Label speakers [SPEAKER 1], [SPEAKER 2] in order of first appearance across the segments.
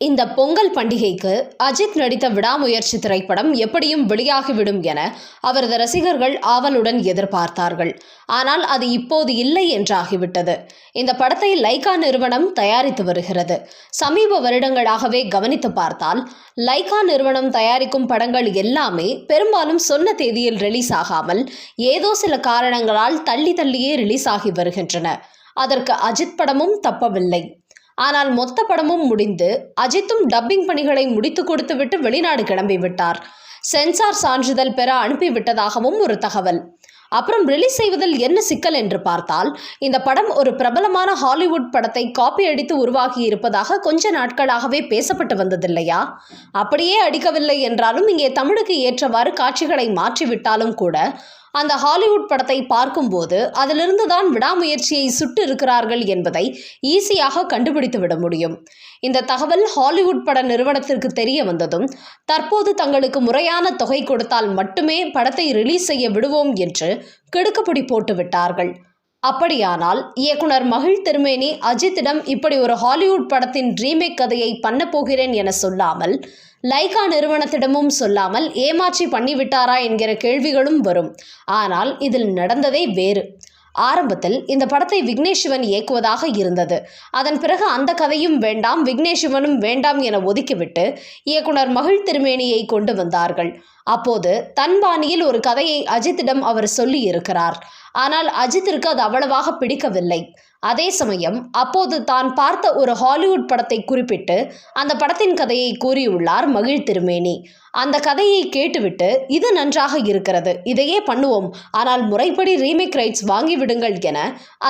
[SPEAKER 1] இந்த பொங்கல் பண்டிகைக்கு அஜித் நடித்த விடாமுயற்சி திரைப்படம் எப்படியும் வெளியாகிவிடும் என அவரது ரசிகர்கள் ஆவலுடன் எதிர்பார்த்தார்கள். ஆனால் அது இப்போது இல்லை என்றாகிவிட்டது. இந்த படத்தை லைகா நிறுவனம் தயாரித்து வருகிறது. சமீப வருடங்களாகவே கவனித்து பார்த்தால் லைகா நிறுவனம் தயாரிக்கும் படங்கள் எல்லாமே பெரும்பாலும் சொன்ன தேதியில் ரிலீஸ் ஆகாமல் ஏதோ சில காரணங்களால் தள்ளி தள்ளியே ரிலீஸ் ஆகி வருகின்றன. அதற்கு அஜித் படமும் தப்பவில்லை. ஆனால் மொத்த படமும் முடிந்து அஜித்தும் டப்பிங் பணிகளை முடித்து கொடுத்துவிட்டு வெளிநாடு கிளம்பிவிட்டார் சென்சார் சான்றிதழ் பெற அனுப்பிவிட்டதாகவும் ஒரு தகவல். அப்புறம் ரிலீஸ் செய்வதில் என்ன சிக்கல் என்று பார்த்தால் இந்த படம் ஒரு பிரபலமான ஹாலிவுட் படத்தை காப்பி அடித்து உருவாகி இருப்பதாக கொஞ்ச நாட்களாகவே பேசப்பட்டு வந்ததில்லையா? அப்படியே அடிக்கவில்லை என்றாலும் இங்கே தமிழுக்கு ஏற்றவாறு காட்சிகளை மாற்றிவிட்டாலும் கூட அந்த ஹாலிவுட் படத்தை பார்க்கும்போது அதிலிருந்து தான் விடாமுயற்சியை சுட்டு இருக்கிறார்கள் என்பதை ஈஸியாக கண்டுபிடித்து விட முடியும். இந்த தகவல் ஹாலிவுட் பட நிறுவனத்திற்கு தெரிய வந்ததும் தற்போது தங்களுக்கு முறையான தொகை கொடுத்தால் மட்டுமே படத்தை ரிலீஸ் செய்ய விடுவோம் என்று கிடுக்குப்பிடி போட்டு விட்டார்கள். அப்படியானால் இயக்குனர் மகிழ் திருமேனி அஜித்திடம் இப்படி ஒரு ஹாலிவுட் படத்தின் ரீமேக் கதையை பண்ண போகிறேன் என சொல்லாமல் லைகா நிறுவனத்திடமும் சொல்லாமல் ஏமாற்றி பண்ணிவிட்டாரா என்கிற கேள்விகளும் வரும். ஆனால் இதில் நடந்ததே வேறு. ஆரம்பத்தில் இந்த படத்தை விக்னேஷ் சிவன் இயக்குவதாக இருந்தது. அதன் பிறகு அந்த கதையும் வேண்டாம் விக்னேஷ் சிவனும் வேண்டாம் என ஒதுக்கிவிட்டு இயக்குனர் மகிழ் திருமேனியை கொண்டு வந்தார்கள். அப்போது தன்பாணியில் ஒரு கதையை அஜித்திடம் அவர் சொல்லி இருக்கிறார் ஆனால் அஜித்திற்கு அது அவ்வளவாக பிடிக்கவில்லை. அதே சமயம் அப்போது தான் பார்த்த ஒரு ஹாலிவுட் படத்தை குறிப்பிட்டு அந்த படத்தின் கதையை கூறியுள்ளார் மகிழ் திருமேனி. அந்த கதையை கேட்டுவிட்டு இது நன்றாக இருக்கிறது இதையே பண்ணுவோம் ஆனால் முறைப்படி ரீமேக் ரைட்ஸ் வாங்கிவிடுங்கள் என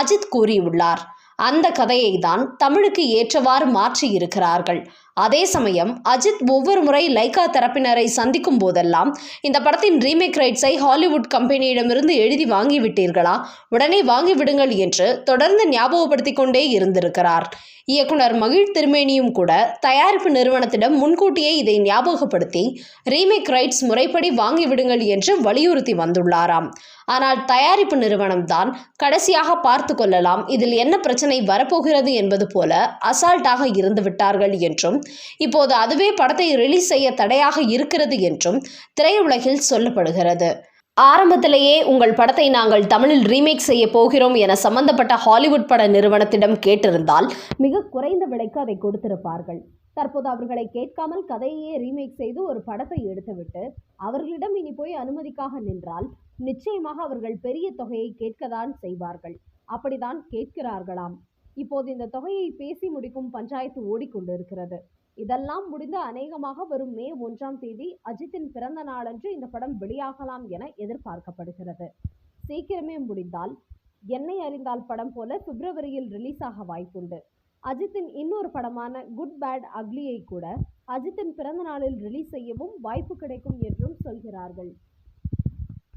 [SPEAKER 1] அஜித் கூறியுள்ளார். அந்த கதையை தான் தமிழுக்கு ஏற்றவாறு மாற்றி இருக்கிறார்கள் அதே சமயம் அஜித் ஒவ்வொரு முறை லைகா தரப்பினரை சந்திக்கும் போதெல்லாம் இந்த படத்தின் ரீமேக் ரைட்ஸை ஹாலிவுட் கம்பெனியிடமிருந்து எழுதி வாங்கிவிட்டீர்களா? உடனே வாங்கிவிடுங்கள் என்று தொடர்ந்து ஞாபகப்படுத்தி கொண்டே இருந்திருக்கிறார். இயக்குனர் மகிழ் திருமேனியும் கூட தயாரிப்பு நிறுவனத்திடம் முன்கூட்டியே இதை ஞாபகப்படுத்தி ரீமேக் ரைட்ஸ் முறைப்படி வாங்கிவிடுங்கள் என்று வலியுறுத்தி வந்துள்ளாராம். ஆனால் தயாரிப்பு நிறுவனம்தான் கடைசியாக பார்த்து கொள்ளலாம். இதில் என்ன பிரச்சனை வரப்போகிறது என்பது போல அசால்ட்டாக இருந்து விட்டார்கள் என்றும் இப்போது அதுவே படத்தை ரிலீஸ் செய்ய தடையாக இருக்கிறது என்றும் திரையுலகில் சொல்லப்படுகிறது. ஆரம்பத்திலேயே உங்கள் படத்தை நாங்கள் தமிழில் ரீமேக் செய்ய போகிறோம் என சம்பந்தப்பட்ட ஹாலிவுட் பட நிறுவனத்திடம் கேட்டிருந்தால் மிக குறைந்த விலைக்கு அதை கொடுத்திருப்பார்கள். தற்போது அவர்களை கேட்காமல் கதையே ரீமேக் செய்து ஒரு படத்தை எடுத்துவிட்டு அவர்களிடம் இனி போய் அனுமதிக்காக நின்றால் நிச்சயமாக அவர்கள் பெரிய தொகையை கேட்கத்தான் செய்வார்கள். அப்படிதான் கேட்கிறார்களாம். இப்போது இந்த தொகையை பேசி முடிக்கும் பஞ்சாயத்து ஓடிக்கொண்டிருக்கிறது. இதெல்லாம் முடிந்து அநேகமாக வரும் மே ஒன்றாம் தேதி அஜித்தின் பிறந்த நாளன்று இந்த படம் வெளியாகலாம் என எதிர்பார்க்கப்படுகிறது. சீக்கிரமே முடிந்தால் என்னை அறிந்தால் படம் போல பிப்ரவரியில் ரிலீஸ் ஆக வாய்ப்புண்டு. அஜித்தின் இன்னொரு படமான குட் பேட் அக்லியை கூட அஜித்தின் பிறந்த நாளில் ரிலீஸ் செய்யவும் வாய்ப்பு கிடைக்கும் என்றும் சொல்கிறார்கள்.